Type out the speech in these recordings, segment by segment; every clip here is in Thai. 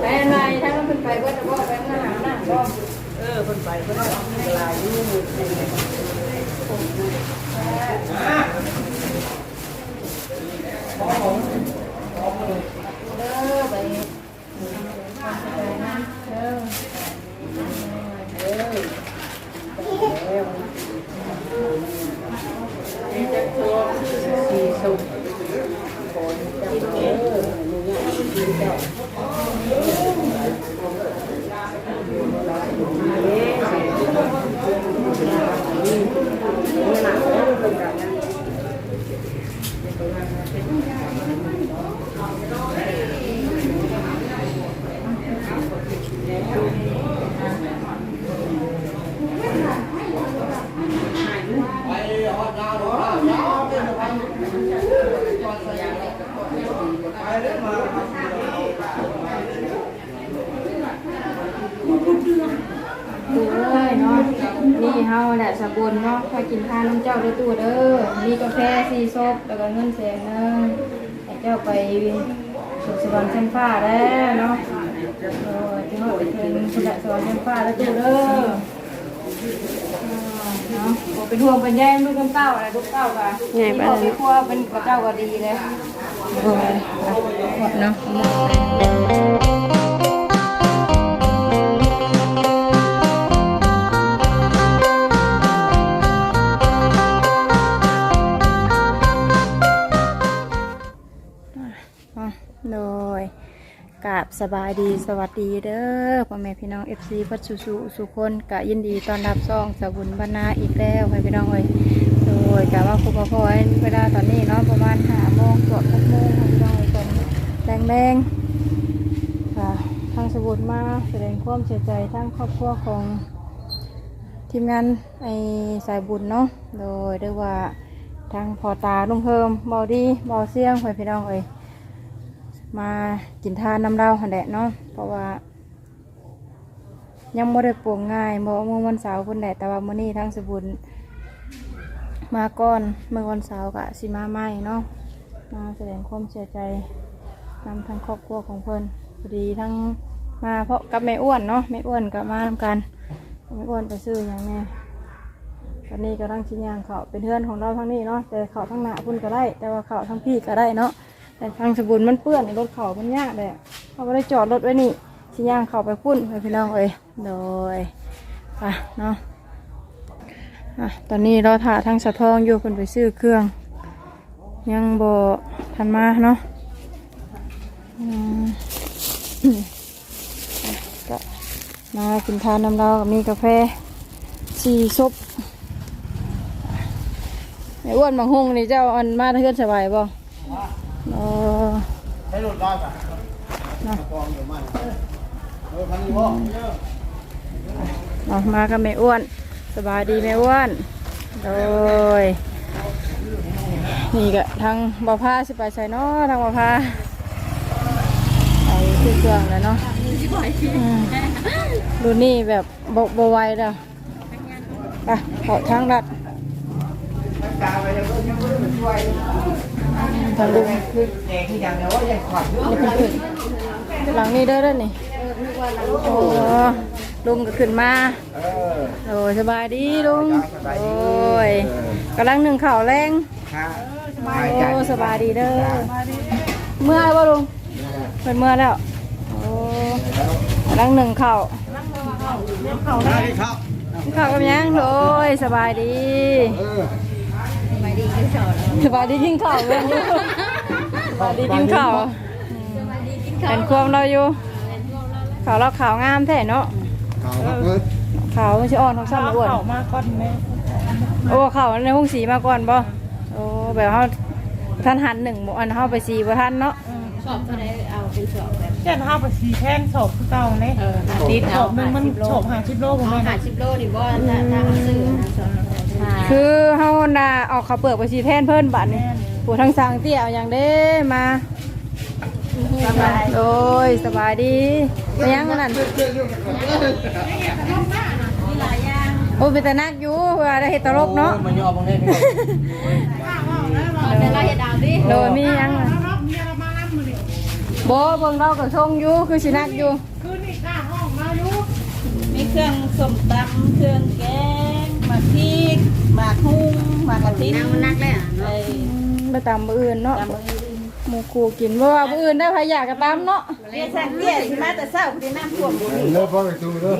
ไปอะไรถ้ามันเป็นไปก็จะบอกไปข้างหน้าหน้าก็เออคนไปก็ได้ลายยู่ เด้อไปเด้อ สีสุกคนจับเออมึงเนี่ยกินเจ้าเอ๊ะสิหนักแล้วเป็นแบบนั้น ดูเลยเนาะนี่เฮาแหละสะ บุญเนาะคอยกินทานน้ำเจ้าด้วยตู้เด้อมีกาแฟซีซบแล้วก็เงินแสนนึงให้เจ้าไปสุขสวรรค์ชั้นฟ้าแล้วเนาะเออที่เขาไปถึงสุขสวรรค์ชั้นฟ้าแล้วตู้เด้อเนาะบ่เป็นห่วงเป็นใยลูกน้ำเต้าอะไรลูกเต้าก็ใหญ่ไปพ่อพี่ครัวเป็นกับเจ้าก็ดีเลยโอ้ยหมดเนาะ สบายดีสวัสดีเด้อพ่อแม่พี่น้อง FC พัดสุสุสุคนกะยินดีตอนรับซองสบุญบรรณาอีกแล้วให้พี่น้องเอ้ยโดยกะว่าคุณพ่อพ่อยเวลาตอนนี้เนาะประมาณห้าโมงเกือบหกโมงให้พี่น้องเอ้ยตอนแรงแรงค่ะทางสบุญมาแสดงความเสียใจทั้งครอบครัวของทีมงานไอสายบุญเนาะโดยเรียว่าทางพอตาลุงเพิ่มเบาดีเบาเสียงให้พี่น้องเอ้ย มากินทานน้ำเราหันแหละเนาะเพราะว่า ยังไม่ได้ปวงง่ายเมื่อมื่อวันเสาร์คนแหละแต่ว่ามื้อนี้ทั้งสบุญมาก่อนเมื่อวันเสาร์กะสิมาใหม่เนาะมาแสดงความเสียใจนำทั้งครอบครัวของเพิ่นพอดีทั้งมาเพราะกับแม่อ้วนเนาะแม่อ้วนกับมาทำกันแม่อ้วนไปซื้ออย่างแม่ตอนนี้กำลังชิ้นยางเขาเป็นเพื่อนของเราทั้งนี้เนาะแต่เขาทั้งหน้าพุ่นก็ได้ แต่ว่าเขาทั้งพี่ก็ได้เนาะ แต่ทางสบุนมันเปื้อนรถเขามันยากเลยเขาไม่ได้จอดรถไว้นี่สิย่างเขาไปพุ่นไปพี่น้องเอ้ยโดยไปเนาะอะตอนนี้เราถ่าทางสะทองอยู่คนไปซื้อเครื่อง ยังบ่ทันมาเนาะอืมก็มากินทานน้ำเรากับมีกาแฟชีซบไอ้อ้วนบางฮงนี่เจ้าอันมาเทือนสบายบ่ เออให้รถได้ป่ะนะกองอยู่มันเออพันนี้พ่อออกมากับแม่อ้วน สบายดีแม่อ้วน โดย นี่ก็ทางบ่อผ้าสิไปใส่เนาะทางบ่อผ้าไปที่เครื่องแล้วเนาะดูนี่แบบบบ่ไวแล้วไปเขาทางรัด ทางลุงคือแดงที่ยังแต่ว่ายังขวัญอยู่นี่เพิ่นขึ้นหลังนี้เด้อเด้อนี่โอ้ลุงก็ขึ้นมาเออโอ้ยสบายดีลุงโอ้ยกำลังหนึ่งข่าวแรงค่ะโอ้สบายดีเด้อเมื่อแล้วบ่ลุงเป็นเมื่อแล้วโอ้กำลังหนึ่งข่าวได้ครับข่าวกับยังโอ้ยสบายดี เออส บายดีกินข่าวเรื่องอยู่สบายดีกินข่าวเป็นความเราอยู่ข่าวเราข่าวงามแท้เนาะเขาครับเพิ่นข่าวมันจะอ่อนของซ้ำอ้วนเข้ามาก่อนแม่โอ้เขาในห้องสีมาก่อนบ่โอ้แบบเขาท่านหันหนึ่งบ่อันเขาไปสีบ่ท่านเนาะแค่ห้าไปสี่แท่นศพคือเก่าเลยติดศพหนึงมันศพหาชิบโลผมแม่สิบโลดิบ่ถ้าถ้าเขาซื้อนะ คือเขาน่ะเออกเขาวเปลือกไปสีแทนเพิ่นบัดนี่ผู้ทั้งสร้างเตี้ยเอาอย่างเด้มาโอ้ยสบายดีไปยังกันนั่นโอ้ยเป็นแต่นักอยู่ว่าได้เฮ็ดตลกเนาะมันยอมตรงนี้แต่เราเห็นดาวดิโดยมียังน่ะบ่เบิ่งเราก็ชงอยู่คือสินักอยู่มีเครื่องส้มตำเครื่องแกงหมากพริก หมากหุ้งหมากกะทินางมันนักเลยอะไอ้ไปตามมื้ออื่นเนาะตำมือหมู่กูกินบ่ว่ามื้ออื่นได้พะอยากก็ตามเนาะเรียกสั่งเตี้ยสิมาแต่เช้าพอดีน้ำท่วมบุรีเลิกพ่อไปดูเด้อ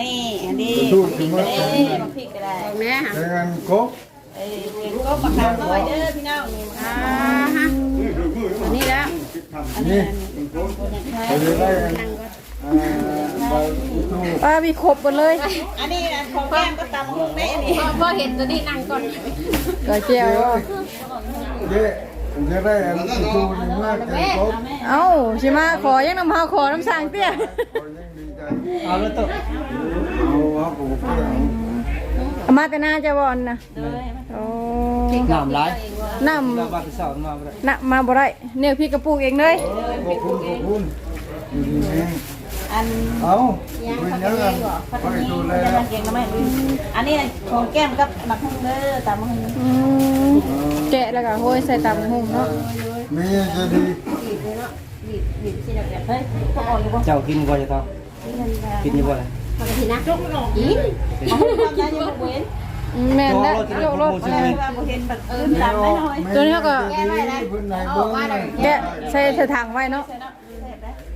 นี่อันนี้สู้พริกถึก็งได้ว่าหมากพริกก็ได้ตรงนี้ฮะแต่งานกบไอ้เก่งก็บักขามน้อยเด้อพี่น้องนี่อ่าฮะอันนี้แล้วอันนี้นี่อันนี้ไปได้กันอ่าไปดูป้ามีครบหมดเลย อันนี้อันของแก้มก็ตำหุ้งได้อันนี้พอเห็นตัวนี้นั่งก่อนก็เจียวว่าเย้จะได้อันดูนี่มากแกงกบเอ้าสิมาขอยังน้ำเฮาขอน้ำสร้างเตี้ยคนยังดีใจเอาแล้วตกเอาครับผมก็เอาเอามาแต่หน้าจะบอลนะโอ้น้ำร้ายน้ำน้ำบาดเสามาบ่ได้น้ำมาบ่ได้เนี่ยพี่กระปุกเองเลยข อบคุณขอบคุณอยู่ดีเองอันเอาเป็นยังไงพัดไปนี้ดูแลจะมาเก่งก็ไม่อันนี้ของแก้มกับหมักหุ้งเด้อตำหุ้งอืมแกะแล้วก็โห้ยใส่ตำหุ่งเนาะมีจะดีบีบบีบสิเดี๋ยวเฮ้ยพอออกอยู่บ่เจ้ากินบ่จะต้องกินอยู่บ่ล่ะปกตินะอีเอาหุ้งความยาวอยู่บ่เห็นอืมแม่นแล้วโยกรถอะไรว่าบ่เห็นแบบขึ้นตามได้หน่อยตัวนี้เขาก็พื้นไหนเบิ้งแกะใส่ใส่ถังไว้เนาะเ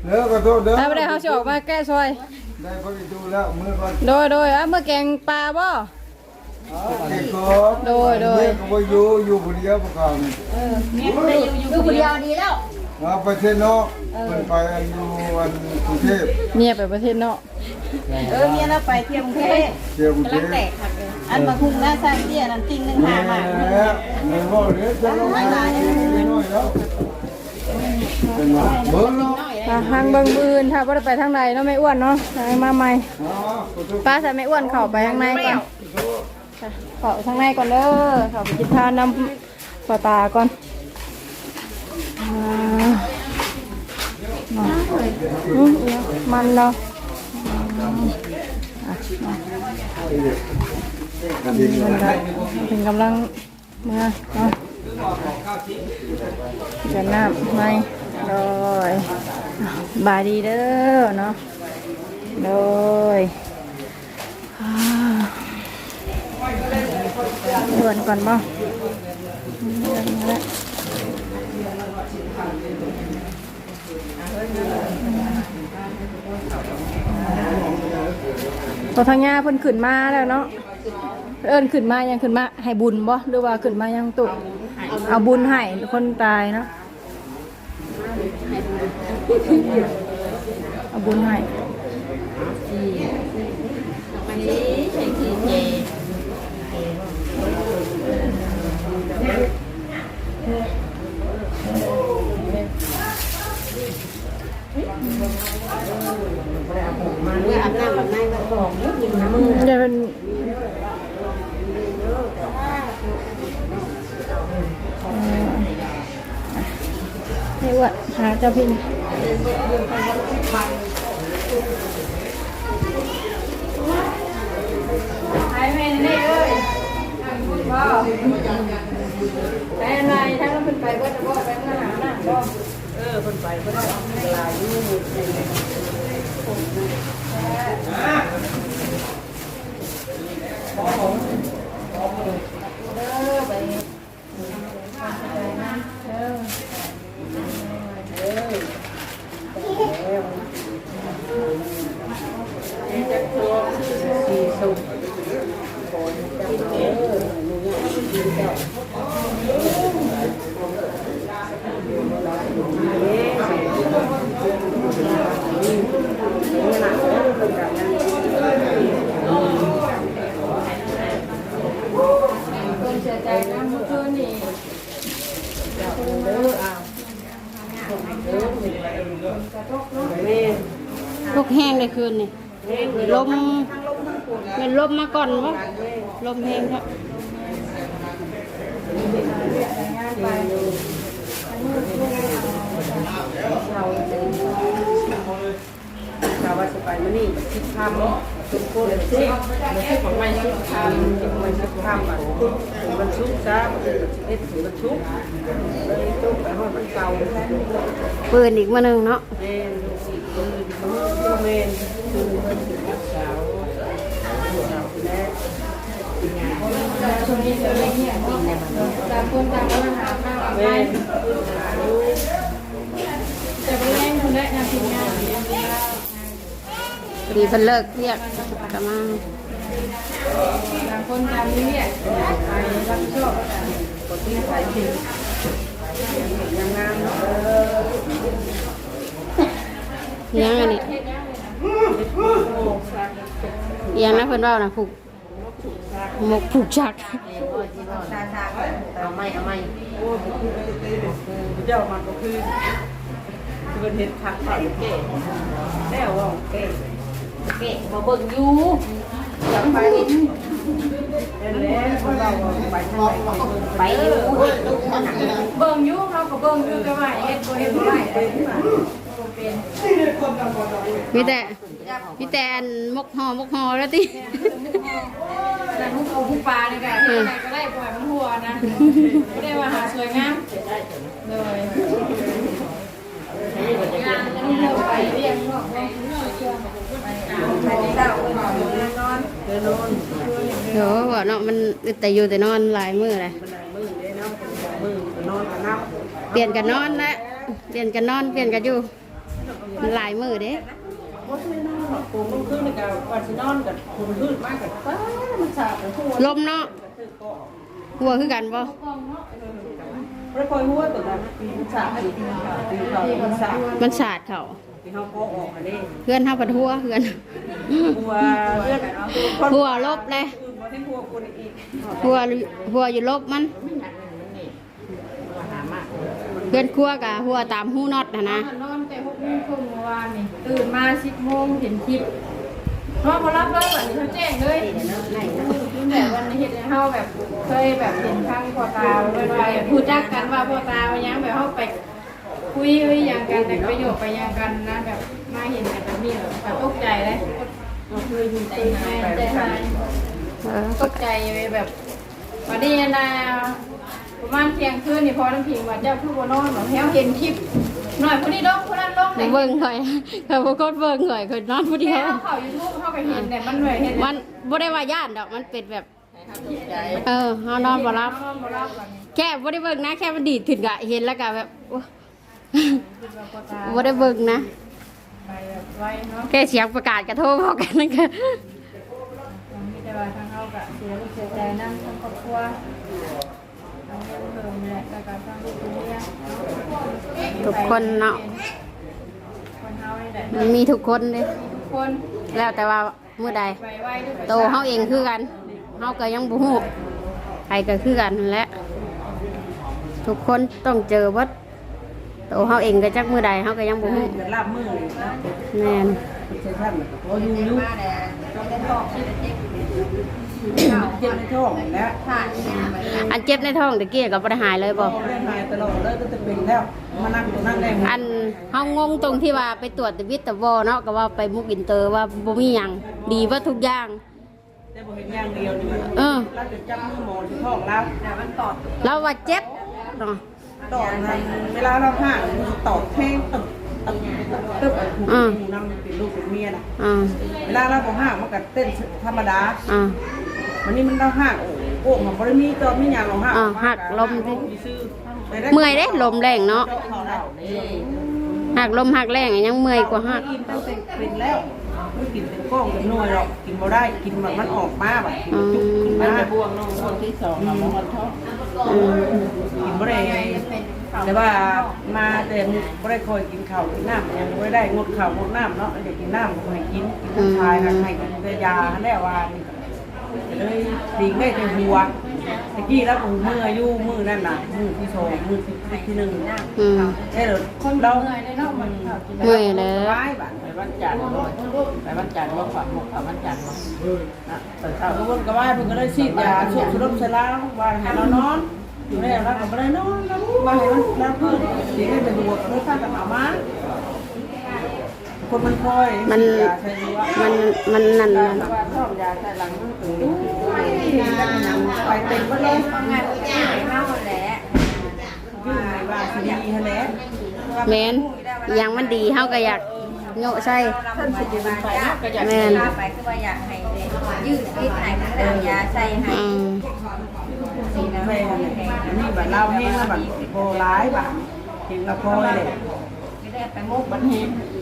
ด้อก็โทษเด้อถ้าไม่ได้เขาสิออกมาแก้ซอย ได้พอดูแล้วมือก่อนโดยโดยอะเมื่อแกงปลาบ่เด็กก็โดยโดยก็บ่อยู่อยู่คนเดียวประกอบแม่ได้อยู่อยู่คนเดียวดีแล้วมาประเทศนอกเป็นไปอันอยู่อันกรุงเทพเมียไปประเทศนอกเออเมียเราไปเที่ยวกรุงเทพเที่ยวกรุงเทพอันมาคุ้งหน้าสร้างเตี้ยนั่นติ่งหนึงแม่หามาเงินบ่เหลือจะลงมาน้อยแล้วเป็นมาเบิ่งเนาะ อะทางเบิ่งบืนถ้าบ่ได้ไปทางใดเนาะไม่อ้วนเนาะทางมาใหม่อ๋อขอโทษป้าใส่ไม่อ้วนเข้าไปข้างในก่อนค่ะเข้าไปข้างในก่อนเด้อเข้าไปกินทานน้ำปลาตาก่อนอ่ามาอืมมันเนาะกันดีมันก็เป็นกำลังมาเนาะจะน้ำไม่ โดยบายดีเด้อเนาะโดยเพื่อนก่อนบ่เพื่อนมาแล้วตัวทางญาเพิ่นขึ้นมาแล้วเนาะเอิ้นขึ้นมายังขึ้นมาให้บุญบ่หรือว่าขึ้นมายังตุเอาบุญให้คนตายเนาะ เอาบุญให้อันนี้ใช้ขีเจอาบน้ำแบบไหนก็บอกกินน้ำมือ เดี๋ยวเป็นนี่อ้ว่าหาเจ้าพินหายไปไหนเลยบ่ไปไหนทั้งนั้นเป็นไปก็จะบ่ไปข้าหน้าหน้าบ่คนเสียใจนะเมื่อคืนนี่ ทุกแห้งเลยคืนนี่ลมเป็นลมมาก่อนวะลมแห้งครับ ชาวว่าสิไปมื้อนี้คิดทำทุกคนสิมันชุกของไม่ชุกทำชุกไม่ชุกทำอะมันชุกซะเอ็ดถึงมันชุกเลยชุกไอ้ห้องมันเก่าแท้ปืนอีกมาหนึ่งเนาะเมนคือคือเมนคือรั ช่วงนี้จะไรเนี่ยต่างคนต่างก็มาหาข้าวอาเมไปนแต่ไปแย่งคนได้งานทีมงานเพอดีเพิ่นเลิกเรียกกลับมาต่างคนต่างนี่เนี่ยไปรับผิดชอบคนที่ใส่ผิวยังงามเนาะเลี้ยงอันนี้เลี้ยงนะเพิ่นเว่านะผูก หมกผูกชักเอาไม่เอาไม่โอ้เจ้ามันก็คือคือเห็นทักผ่านเก๋แล้วว่าเก๋เกะมาเบิ่งอยู่อยากไปแล้วคนเราไปไหนไปอยู่เบิ่งอยู่เขาก็เบิ่งอยู่ก็ว่าเฮ็ดบ่เฮ็ดบ่ได้เลยเป็นมีแต่มีแต่มกหอมกหอแล้วติ แต่มุกเอาผู้ปลานี่ก็เฮ็ดอะไรก็ได้ปล่อยมันหัวนะบ่ได้ว่าหาสวยงามเลยงานจะมีเราไปเรียงนอกเนาะไปเช้าไปนอนเดินนอนเดี๋ยวว่าเนาะมันแต่อยู่แต่นอนหลายมื้อเลยบันไดมือได้เนาะมือนอนกันนับเปลี่ยนกันนอนนะเปลี่ยนกันนอนเปลี่ยนกันอยู่มันหลายมื้อเด้ โอ้ยนอนหลับปูมันขึ้นกับก่อนสินอนกับคุณพืชมากกับป้ามันสาบหัวลมเนาะ หัวคือกันบ่ม่คอยหัวตัวนั้นปีมันสาบปีเขามันสาบมันสาดเขาปีเขาก็ออกอันนี้เพื่อนเฮาปัดหัวเพื่อนหัวเลือนหัวลบเลยคือบ่ให้หัวคนอีกหัวหัวอยู่ลบมันหามากเพื่อนครัวกะหัวตามหูน็อตนะนะ แต่หกโมงครึ่งเมื่อวานนี่ตื่นมาสิบโมงเห็นคลิปนอนพอรับเลยแบบนี้เขาแจ้งเลยแต่วันนี้เห็นเขาแบบเคยแบบเห็นข้างพ่อตาไว้ไว้พูดจักกันว่าพ่อตาว่ายังแบบเขาไปคุยไว้ยังกันแต่ประโยคไปยังกันนะแบบมาเห็นแบบนี้แบบตกใจเลยใจตีหายใจหายตกใจแบบวันนี้นะประมาณเที่ยงคืนนี่พอน้ำพิงว่าเจ้าผู้บนอนเหนองแถวเห็นคลิป หน่อยคนนี้ลงคนนั้นลงไหนเบิ่งข่อยเขาบ่กดเบิ่งข่อยข่อยนอนผู้เดีแค่ยวเขาเขายูทูบเขาไปเห็นเนี่ยมันเหนื่อยเห็นมันบ่ได้ว่าย่านดอกมันเป็นแบบ เออเฮานอนบ่รับ นอนบ่รับกันแค่บ่ได้เบิ่งนะ แค่มันดีดถึงกะเห็นแล้วก็แบบโอ้คิดว่าพ่อตาบ่ได้เบิ่งนะ ไปแบบไว้เนาะแค่เสียงประกาศกระโทรบอกกันนั่นก็มีแต่ว่าทางเขากะเสียลูกเสียใจนั่งทั้งครอบครัว ทุกคนเนาะมันมีทุกคนเลยแล้วแต่ว่ามือใดโตเขาเองคือกันเขาก็ยังบุหูใครก็คือกันและทุกคนต้องเจอวัดโตเขาเองก็จักมือใดเขาก็ยังบุหูแน่ เจ็บในท้องแล้วอันเจ็บในท้องตะกี้ก็บ่ได้หายเลยบ่เล่นหายตลอดเลยก็จะเป็นแล้วมานั่งตัวนั่งแรงอันเฮางงตรงที่ว่าไปตรวจแต่วิทย์แต่วเนาะก็ว่าไปมุกอินเตอร์ว่าบ่มีหยังดีว่าทุกอย่างแต่บ่เห็นอย่างเดียวนี่เออเราจะจับมือหมอที่ท้องแล้วแต่มันตอดเราว่าเจ็บเนาะตอดมันเวลาเราห่างมันตอดแท่งตึบตึบตึบหูหูนำเป็นลูกเป็นเมียนะอ่าเวลาเราบ่ห่างมันก็เต้นธรรมดาอ่า วันนี้มันเราห่างโอ้โอ้มันบ่ได้มีตอดมีหยังเราห่างอ่าหักลมสิ ซื่อเมื่อยเด้ลมแรงเนาะเจาะเขาได้หักลมหักแรงอะยังเมื่อยกว่าหักกินตั้งแต่เป็นแล้วไม่กินเป็นก้องเป็นหน่วยหรอกกินบ่ได้กินแบบมันออกมาแบบกินอืจุกขึ้นมมาพวงน้องพวงที่สองเราบ่ท้องอืมกินบ่ได้แต่ว่ามาแต่บ่ได้คอยกินข้าวกินน้ำยังบ่ได้งดข้าวงดน้ำเนาะเดี๋ยวกินน้ำก็ให้กินกินชายให้กินแต่ยาแล้วว่านี่ก็ เลยดีได้แต่หัวตะกี้แล้วผมมืออายุมือนั่นน่ะมือที่สองมือที่ที่หนึ่งอืมได้เลยเราเหนื่อยเลยเนาะมันเขากินเมื่อยแล้วไปบ้านไปวันจันทร์ไปวันจันทร์ว่าฝันหมกฝันวันจันทร์ว่านะแต่เช้าก็วนก็ว่าเพิ่นก็ได้ฉีดยาช่วยชุดลมเสลาว่าให้เรานอนอยู่แล้วเราก็บ่ได้นอนแล้วว่าให้มันเราเพิ่นสิได้เป็นหัวเลยพากันเอามา คนมันคอยมันยาใช้รู้ว่ามันมันนั่นแต่นั่นว่าชอบยาใช้หลังมันถึงแล้วมันยังไปเต็มก็เลยงานผู้ใหญ่เฮาแหละยื่นในว่าสิดีฮะแหละแม่นอย่างมันดีเฮาก็อยากโยะใส่ท่านสิจะมาจ้าก็อยากแม่นไปคือว่าอยากให้ยืดคิดให้ทั้งแต่ยาใส่ให้อืมสีน้ำแม่แดงนี่แบบเล่าให้ว่าแบบโบร้ายแบบเห็นละครเลยไม่ได้ไปมุกบันเทิงตัวลายมันจ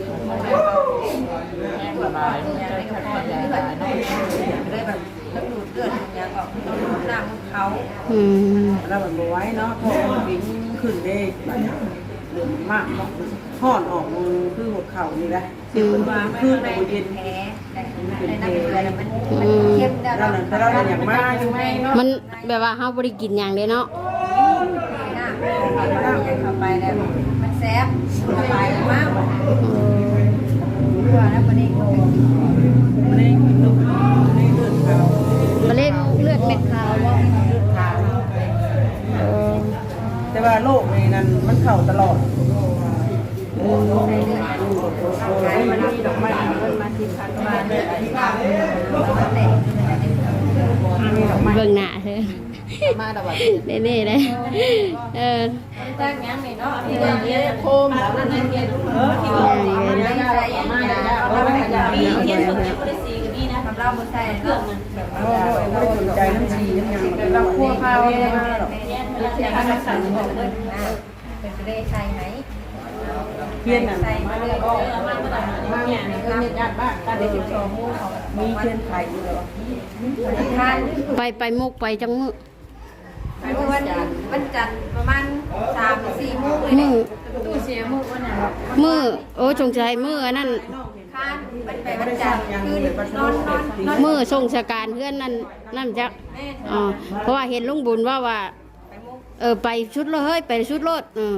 ะได้ขนาดใหญ่เลยแบบแล้วดูดเลือดอย่างออกต้องดูดน้ำเขา อืมแล้วแบบบไว้เนาะพอวิ่งขึ้นได้แบบเดือดมากเนาะห่อนออกมือคือหัวเข่านี่แหละเสียงวางขึ้นในเย็นแพ้เกลือมันแพ้เราเนี่ยแต่เราเนี่ยอย่างมากอยู่มันแบบว่าเฮาบ่ได้กินหยังเลยเนาะเข้าไปแล้วมันแซ่บสบายมาก เออตัวแล้ววันนี้ก็ไม่ได้กินลูกไม่ได้เลือดขาวมะเร็งเลือดเม็ดขาวบ่เลือดขาวเออแต่ว่าโรคในนั้นมันเข่าตลอดใส่เลือดขายมันมีดอกไม้เงินมาสิพันมาเลยมันเตะมีดอกไม้เบิ่งหน้าเธอมาดอกไม้เน่ๆเลยเออ ตั้งยังนี่เนาะที่เราเรียนโคมแล้วนั่นเรียนเออที่ว่ามันได้ยามาได้ยาเราไม่ได้ยามีเขีเขียยนนสุสุดดที่ได้สีกันนี่นะเราบ่ใส่เรื่องมันแบบโอ้ยไม่ได้สนใจน้ำชีน้ำยางเราคั่วข้าวไม่ได้หรอกเขียนภาษาของเพิ่นนะเป็นได้ใช่ไหมเพี้ยนน่ะใส่มาเลยมาเนี่ยเงินญาติบ้านการได้สิบสองมูมีเทียนไข่อยู่แล้วทานไปไปมุกไปจังมือวันจันทร์ประมาณ3-4โมงเลยมื้นี่อตู้เสียมือวันน่ะมื้อโอ้จงใจมื้ออันนั้นทานมันไปวันจันทร์คืนนอนนอนนอนมื้อส่งสการเพื่อนนั่นนั่นจักแม่อ๋อเพราะว่าเห็นลุงบุญว่าว่าไปมุกเออไปชุดเลยเฮ้ยไปชุดรถเออ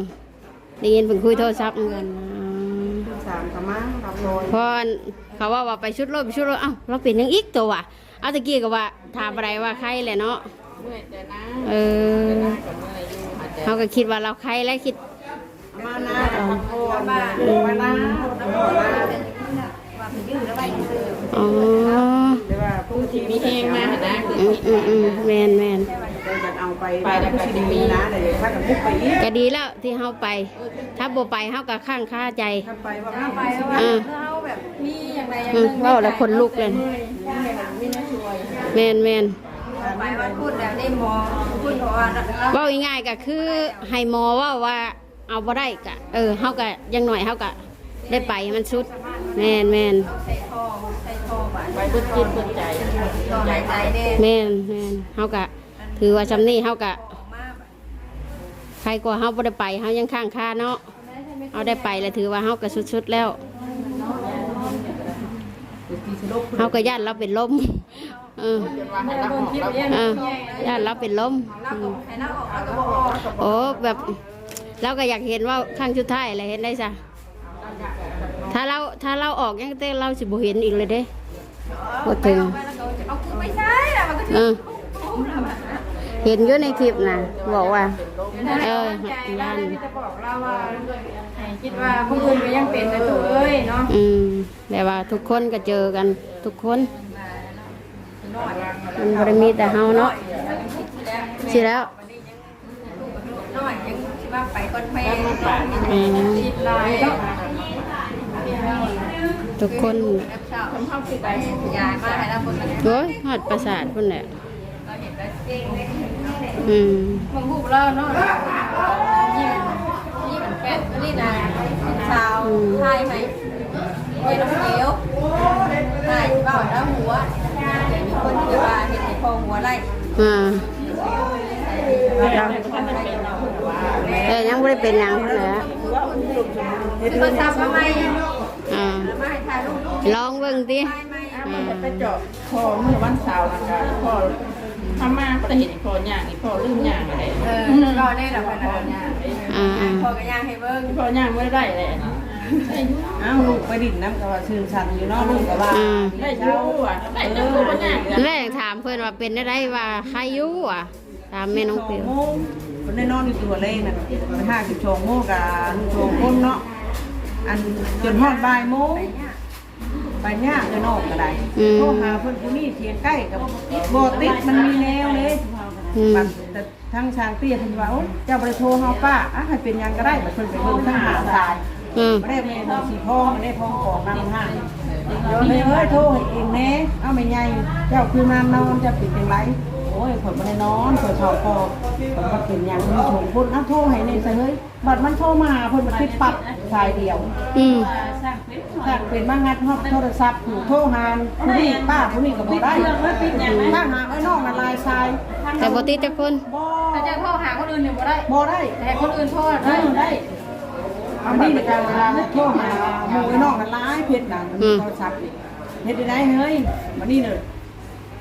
ได้ยินเพิ่นคุยโทรศัพท์เหมือนกันนะสามกระมังรับโรยเพราะเขาว่าว่าไปชุดรถไปชุดรถเอ้าเราเป็นหยังอีกตัววะเอาตะกี้ก็ว่าถามอะไรว่าใครแหละเนาะเออเขาก็คิดว่าเราใครแล้วคิด มาหน้ากับโคนมามาหน้าน้ำหัวหน้าว่ามันยืดแล้วไปซื้ออ๋อแต่ว่าผู้ที่มีเองมานะอืมอืมอืมแมนแมนเราจะเอาไปไปแล้วก็ดีนะเดี๋ยถ้ากับมุกไปอีกก็ดีแล้วที่เฮาไป ถ้าบ่ไปเฮาก็ข้างค่าใจถ้าไปว่าไปไปว่าเราแบบมีอย่างไรอย่างนึ่งว้าแล้วคนลุกเลยแมนแมนไปว่าพูดแล้วได้มอพูดว่าเราว้าง่ายๆก็คือให้มอว่าว่า เอาบ่ได้ก็เออเฮาก็อยังหน่อยเฮาก็ได้ไปให้มันสุด แมนแมนใส่ท่อใส่ท่อไปไปเพื่อจิตเพื่อใจต่อหายใจเด้แม่นแม่นเฮาก็ถือว่าจำนี้เฮาก็ออกมาใครกว่าเฮาบ่ได้ไปเฮายังข้างคาเนาะเอาได้ไปแล้วถือว่าเฮาก็สุดๆแล้วเฮาก็ย่านเราเป็นลมเออเออย่านเราเป็นลมเราก็ให้เราออกเราก็บอกโอ้แบบ เราก็อยากเห็นว่าข้างสุดท้ายอะไรเห็นได้ซะถ้าเราถ้าเราออกยังแต่เราสิบ่เห็นอีกเลยเด้บ่ถึงเอาคือไม่ใช่อะมันก็เออเห็นอยู่ในคลิปนะบอกว่าเออใจย่านจะบอกเราว่าให้คิดว่าผู้อื่นก็ยังเป็นนะตัวเอ้ยเนาะอืมแต่ว่าทุกคนก็เจอกันทุกคนมันบริมีแต่เฮาเนาะสิแล้วน้อยยังคิด ว่าไปคนแม่อืมคิดลายเนาะทุกคนแล้วเช้าผมเข้าสิไปยายมาให้เราคนละโอ้ยหอดประสาทคนแหละเราเห็นแล้วเองอืมมึงพูดเราเนาะยี่ยี่มันแปดนี่นะชาวไทยไหมเว้ยน้ำเขียวไทยเบ้าแล้วหัวเดี๋ยวมีคนที่ว่าเห็นในพอหัวไล่อ่า แต่ยังไม่ได้เป็นหยังเลยคือมาทำทำไมอ่ามาให้ถ่ายรูปลองเบิ่งติอ่าไปเจาะคอเมื่อวันเสาร์นะคะพ่อทำมาก็เห็นพ่อย่างอีพ่อลืมย่างอะไรเออรอได้หรอพนักงานอ่าอ่าพอกระย่างให้เบิ้งพ่อย่างไม่ได้เลยอ้าวลูกไปดิ่นน้ำกับว่าชื่นชันอยู่เนาะลูกกับว่าอืมได้เช้าอะได้เช้าพ่อย่างแรกถามเพื่อนว่าเป็นได้ว่าใครอยู่อะ ถามแม่น้องเปียวโมง คนได้นอนอยู่ตัวเล่นน่ะไปห้าสิบชั่วโมงกับชั่วโมงคนเนาะอันจนฮอดบ่ายโมงไปย่างไปเนี่ยเออนอกก็ได้อืมโทรหาเพิ่นผู้นี้เทียงใกล้กับบ่ติดมันมีแนวเลยอืมบัดแต่ทั้งช้างเตี้ยเพิ่นว่าโอ้เจ้าบ่ได้โทรเฮาป้าอะให้เป็นหยังก็ได้บัดเพิ่นไปเบิ่งทั้งหาสายอืมบ่ได้แม่นสีทองบ่ได้ทองของนำห้างเฮ้ยเอ้ยโทรให้เองแน่เอาไม่ใหญ่เจ้าคือนำนอนจะปิดจังไรโอ้ยข่อยบ่ได้นอนข่อยชอบพอข่อยบ่เป็นหยังมีชมพุ่นเอาโทรให้แน่ซะเฮ้ยบัดมันโทรมาหาเพิ่นมาติดปัดสายเดียวอืมถ้าเป็นบ้างงัดฮอบโทรศัพท์ถูกโทรหาผู้นี้ป้าผู้นี้ก็บ่ได้ถ้าหาไอ้น้องน่ะลายทรายแต่บ่ติดจักคนบ่ถ้าจะโทรหาคนอื่นเนี่ยบ่ได้บ่ได้แต่คนอื่นโทรเอได้อได้อันนี้ในการเวลาโทรหาหมู่ไอ้น้องน่ะลายเพชรน่ะโทรศัพท์นี่เฮ็ดได้เฮ้ยมานี่เด้อ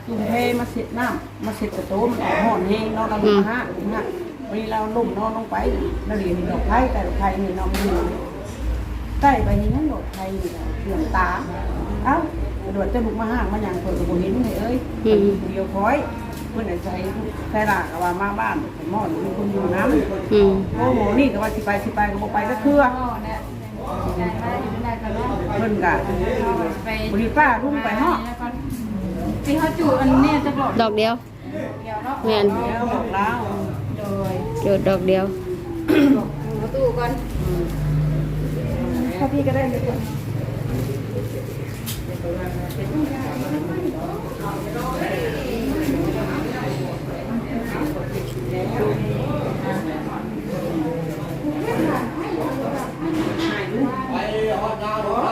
ตุ่มเทมาเสร็จน้ำมาเสร็จกระโตมันออกห่อนเฮงนอนเรามาฮะฮะวันนี้เราลุ่มนอนลงไปแล้วเรียนดอกไผ่แต่ดอกไผ่นี่น้องอยู่ใกล้ไปนี่นั่นดอกไผ่นี่เหลืองตา เอ้ากระโดดจะลุกมาห้างมาอย่างเปิดกระโบเห็นให้เอ้ยเดียวคอยเพื่อนใจใส่หลากว่ามาบ้านผมมอดมีคนอยู่น้ำอืมโอ้โหนี่ก็ว่าสิไปสิไปก็บ่ไปก็คือเพิ่นกะบริป้ารุ่งไปเนาะ ที่เขาจูอันนี้จะบอกดอกเดียวเดียวเนาะแม่นแล้วบอกแล้วโดยโดดดอกเดียวประตูก่อนถ้าพี่ก็ได้เลยก่อนดู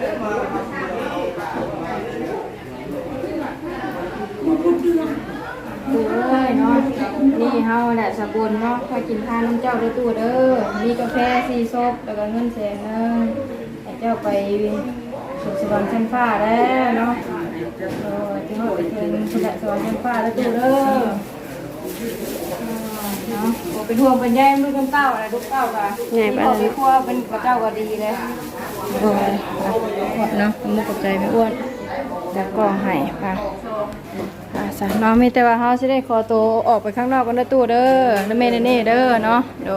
เลยเนาะนี่เฮาแหละสบุนเนาะถ้ากินทานน้ำเจ้าด้วยตู้เด้อมีกาแฟซีซบแล้วก็เงินแสนนึงให้เจ้าไปสุขสวรรค์ชั้นฟ้าแล้วเนาะเออที่เขาไปเชิญสละสวรรค์ชั้นฟ้าแล้วตู้เด้อ นาะโอ้เป็นห่วงเป็นใยลูกน้ำเต้าอะไรลูกเต้าก็ไงบ้างพ่อไปครัวเป็นกระเจ้าก็ดีเลยโอ้ยเนาะมุกกับใจไม่อ้วนแล้วก็ให้ค่ะอ่าสะเนาะมีแต่ว่าเฮาสิได้ขอตัวออกไปข้างนอกกันเด้อตู้เด้อน้ำเมนเน่เด้อเนาะโด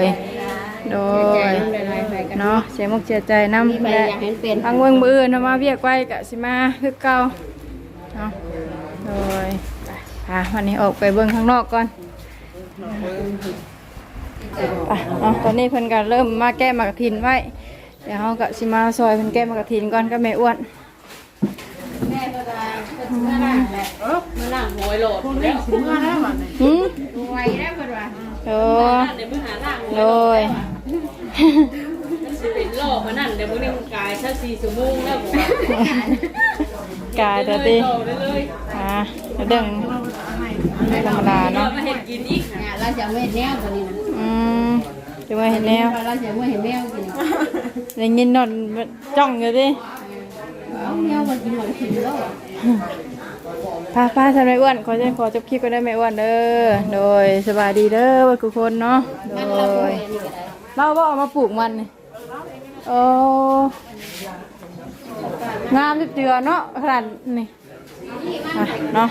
ย โดยเนาะเสียมุกเสียใจน้ำมีใครและอยากเห็นเป็นทางเมืองมืออื่นเอามาเวียกไว้กะสิมาคือเก่าเนาะโดยอะวันนี้ออกไปเบิ่งข้างนอกก่อน ไปเนาะตอนนี้เพิ่นก็เริ่มมาแก้มากระทินไว้ เดี๋ยวเฮาก็สิมาซอยเพิ่นแก้มากระทินก่อนก็แม่อ้วนแม่ก็ได้เพิ่นมาล่งแหละเออมาล่งหวยโหลดแล้วถึงเมื่อแล้วมันหืมหวยแล้วเพิ่นว่าโอ้เดี๋ยวมึงหาล่างหวยโดยมัน สิเป็นโลกมันนั่นเดี๋ยวมึงนี่มึงกายชัก4ชั่วโมงแล้วบ่กายตัวตีได้เลยอ่าเรื่องธรรมดาเราเนาะมาเฮ็ดกินอีกเนี่ยเราจะไม่เห็นแนวตัวนี้นะอืมจะมาเห็นแนวเราจะไม่เห็นแนวกินได้ยินนอนจ้องอยู่ดิเอาแนวมันกินหมดกินแล้วพาพาทำไมอ้วนขอจะขอจบคลิปก็ได้ไหมอ้วนเด้อโดยสบายดีเด้อว่าทุกคนเนาะโดยเราว่าเอามาปลูกมันนี่ โอ้งามเตือเนาะขนาดนี่อะเนาะ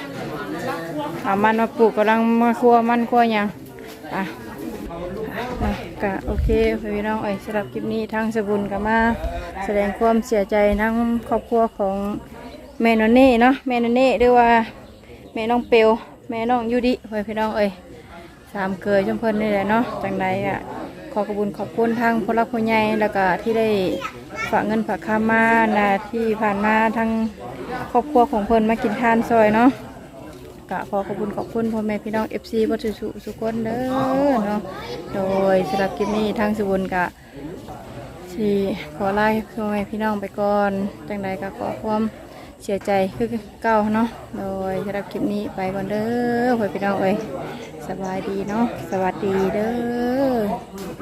อามันมาปลูกกำลังมาครัวมันครัวยังอะก็โอเคพี่น้องเอ้ยสำหรับคลิปนี้ทางสบุญก็มา แสดงความเสียใจทั้งครอบครัวของแม่นนเน่เนาะแม่นนเน่หรือว่าแม่น้องเปลวแม่น้องยูดิเฮ้ยพี่น้องเอ้ยสามเกยจมเพิ่นนี่แหละเนาะจังใดอะ อขอบคุญขอบคุณทางพลรักผู้ใหญ่แล้วก็ที่ได้ฝากเงินฝากคำมานาที่ผ่านมาทั้งครอบครัวของเพิ่นมากินทานซอยเนาะก็ขอขอบคุณขอบคุณพ่อแม่พี่น้อง FC วัดสุสุสุคนเด้อเนาะโดยสำหรับคลิปนี้ทางสุบุญกะที่ขอไล่พ่อแม่พี่น้องไปก่อนจังใดก็ขอความเสียใจคือเก่าเนาะโดยสำหรับคลิปนี้ไปก่อนเด้อพ่อพี่น้องเอ้ยสบายดีเนาะสวัสดีเด้อ